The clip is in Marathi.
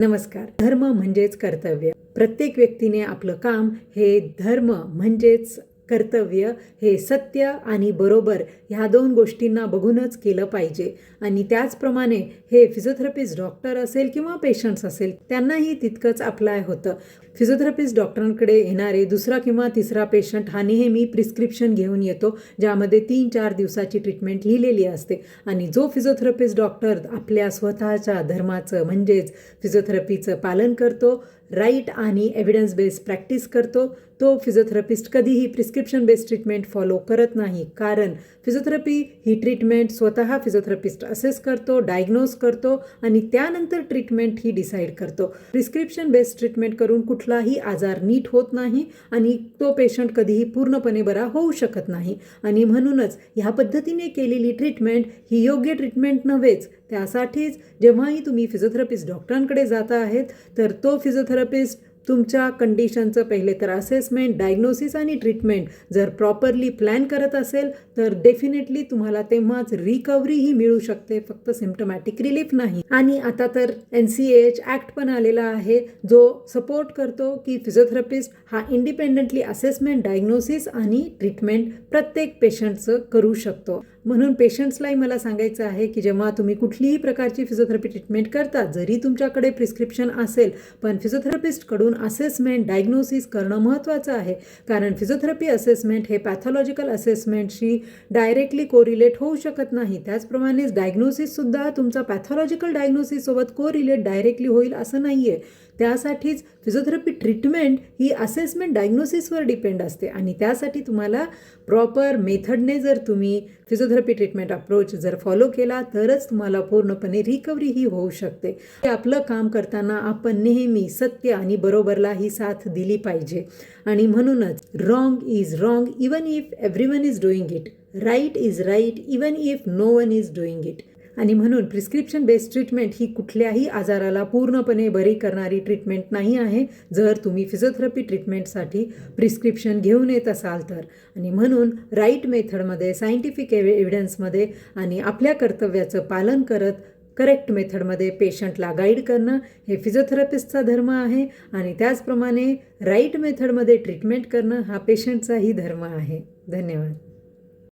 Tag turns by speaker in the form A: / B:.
A: नमस्कार. धर्म म्हणजेच कर्तव्य. प्रत्येक व्यक्तीने आपलं काम हे धर्म म्हणजेच कर्तव्य. हे सत्य आणि बरोबर ह्या दोन गोष्टींना बघूनच केलं पाहिजे. आणि त्याचप्रमाणे हे फिजिओथेरपिस्ट डॉक्टर असेल किंवा पेशंट्स असेल त्यांनाही तितकंच अप्लाय होतं. फिजिओथेरपिस्ट डॉक्टरांकडे येणारे दुसरा किंवा तिसरा पेशंट हा नेहमी प्रिस्क्रिप्शन घेऊन येतो ज्यामध्ये तीन चार दिवसाची ट्रीटमेंट लिहिलेली असते. आणि जो फिजिओथेरपिस्ट डॉक्टर आपल्या स्वतःच्या धर्माचं म्हणजेच फिजिओथेरपीचं पालन करतो राईट आणि एव्हिडन्स बेस्ड प्रॅक्टिस करतो तो फिजिओथेरपिस्ट कधीही प्रिस्क्रिप्शन बेस्ड ट्रीटमेंट फॉलो करत नाही. कारण फिजिओथेरपी ही ट्रीटमेंट स्वतः फिजिओथेरपिस्ट असेस करतो डायग्नोज करतो आणि त्यानंतर ट्रीटमेंट ही डिसाईड करतो. प्रिस्क्रिप्शन बेस्ड ट्रीटमेंट करून कुठलाही आजार नीट होत नाही आणि तो पेशंट कधीही पूर्णपणे बरा होऊ शकत नाही. आणि म्हणूनच ह्या पद्धतीने केलेली ट्रीटमेंट ही योग्य ट्रीटमेंट नव्हेच. त्यासाठीच जेव्हाही तुम्ही फिजिओथेरपिस्ट डॉक्टरांकडे जाता आहेत तर तो फिजिओथेरपिस्ट तुमच्या कंडिशनचं पहिले तर असेसमेंट डायग्नोसिस आणि ट्रीटमेंट जर प्रॉपरली प्लॅन करत असेल तर डेफिनेटली तुम्हाला तेव्हाच रिकव्हरीही मिळू शकते. फक्त सिम्टमॅटिक रिलीफ नाही. आणि आता तर एन सी एच ॲक्ट पण आलेला आहे जो सपोर्ट करतो की फिजिओथेरपिस्ट हा इंडिपेंडंटली असेसमेंट डायग्नोसिस आणि ट्रीटमेंट प्रत्येक पेशंटचं करू शकतो. म्हणून पेशंट्सलाही मला सांगायचं आहे की जेव्हा तुम्ही कुठलीही प्रकारची फिजिओथेरपी ट्रीटमेंट करता जरी तुमच्याकडे प्रिस्क्रिप्शन असेल पण फिजिओथेरपिस्टकडून असेसमेंट डायग्नोसिस करणं महत्त्वाचं आहे. कारण फिजिओथेरपी असेसमेंट हे पॅथॉलॉजिकल असेसमेंटशी डायरेक्टली कोरिलेट होऊ शकत नाही. त्याचप्रमाणेच डायग्नोसिससुद्धा तुमचा पॅथॉलॉजिकल डायग्नोसिससोबत कोरिलेट डायरेक्टली होईल असं नाही आहे त्यासाठीच फिजिओथेरपी ट्रीटमेंट ही असेसमेंट डायग्नोसिसवर डिपेंड असते. आणि त्यासाठी तुम्हाला प्रॉपर मेथडने जर तुम्ही फिजिओथेरपी ट्रीटमेंट अप्रोच जर फॉलो केला तरच तुम्हाला पूर्णपणे रिकव्हरी ही होऊ शकते. आपलं काम करताना आपण नेहमी सत्य आणि बरोबरला ही साथ दिली पाहिजे. आणि म्हणूनच wrong is wrong even if everyone is doing it right is right even if no one is doing it आणि म्हणून प्रिस्क्रिप्शन बेस्ड ट्रीटमेंट ही कुठल्याही आजाराला पूर्णपणे बरी करणारी ट्रीटमेंट नाही आहे. जर तुम्ही फिजिओथेरपी ट्रीटमेंटसाठी प्रिस्क्रिप्शन घेऊन येत असाल तर. आणि म्हणून राईट मेथडमध्ये सायंटिफिक एव्हि एव्हिडन्समध्ये आणि आपल्या कर्तव्याचं पालन करत करेक्ट मेथडमध्ये पेशंटला गाईड करणं हे फिजिओथेरपिस्टचा धर्म आहे. आणि त्याचप्रमाणे राईट मेथडमध्ये ट्रीटमेंट करणं हा पेशंटचाही धर्म आहे. धन्यवाद.